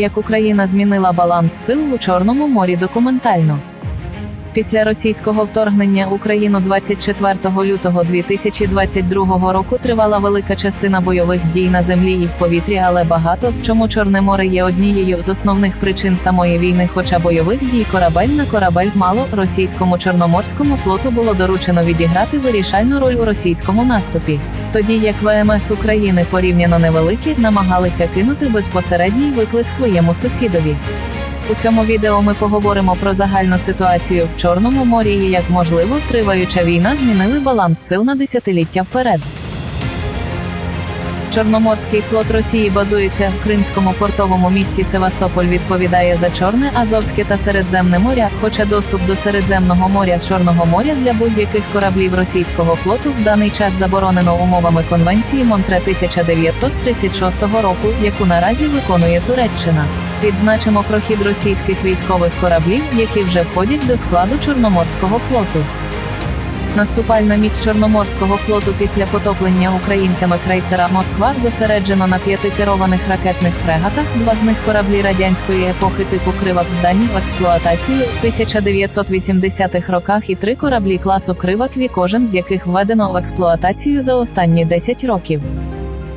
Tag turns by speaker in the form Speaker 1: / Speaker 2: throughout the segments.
Speaker 1: Як Україна змінила баланс сил у Чорному морі документально. Після російського вторгнення в Україну 24 лютого 2022 року тривала велика частина бойових дій на землі і в повітрі, але багато чому Чорне море є однією з основних причин самої війни. Хоча бойових дій корабель на корабель мало, російському чорноморському флоту було доручено відіграти вирішальну роль у російському наступі. Тоді як ВМС України порівняно невеликі, намагалися кинути безпосередній виклик своєму сусідові. У цьому відео ми поговоримо про загальну ситуацію в Чорному морі і як можливо триваюча війна змінили баланс сил на десятиліття вперед. Чорноморський флот Росії базується в кримському портовому місті Севастополь. Відповідає за Чорне, Азовське та Середземне моря. Хоча доступ до Середземного моря з Чорного моря для будь-яких кораблів російського флоту в даний час заборонено умовами конвенції Монтре 1936 року, яку наразі виконує Туреччина. Відзначимо прохід російських військових кораблів, які вже входять до складу Чорноморського флоту. Наступальна міць Чорноморського флоту після потоплення українцями крейсера Москва зосереджено на п'яти керованих ракетних фрегатах, два з них кораблі радянської епохи типу Кривак здані в експлуатацію в 1980-х роках і три кораблі класу Кривакві, кожен з яких введено в експлуатацію за останні 10 років.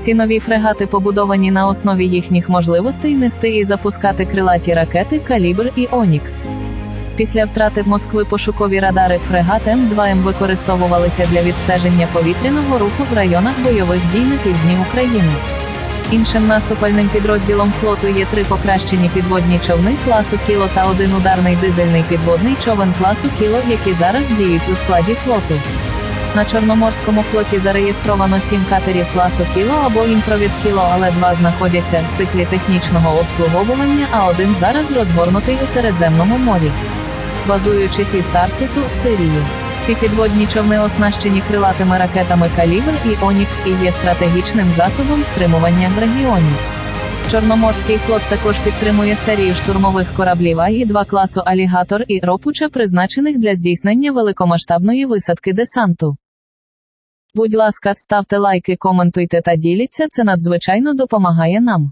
Speaker 1: Ці нові фрегати побудовані на основі їхніх можливостей нести і запускати крилаті ракети Калібр і Онікс. Після втрати Москви пошукові радари фрегат М2М використовувалися для відстеження повітряного руху в районах бойових дій на півдні України. Іншим наступальним підрозділом флоту є три покращені підводні човни класу Кіло та один ударний дизельний підводний човен класу Кіло, які зараз діють у складі флоту. На Чорноморському флоті зареєстровано сім катерів класу Кіло або імпровід Кіло, але два знаходяться в циклі технічного обслуговування, а один зараз розгорнутий у Середземному морі. Базуючись із Тарсусу в Сирії. Ці підводні човни оснащені крилатими ракетами Калібр і Онікс і є стратегічним засобом стримування в регіоні. Чорноморський флот також підтримує серію штурмових кораблів АІ-2 класу Алігатор і Ропуча, призначених для здійснення великомасштабної висадки десанту. Будь ласка, ставте лайки, коментуйте та діліться, це надзвичайно допомагає нам.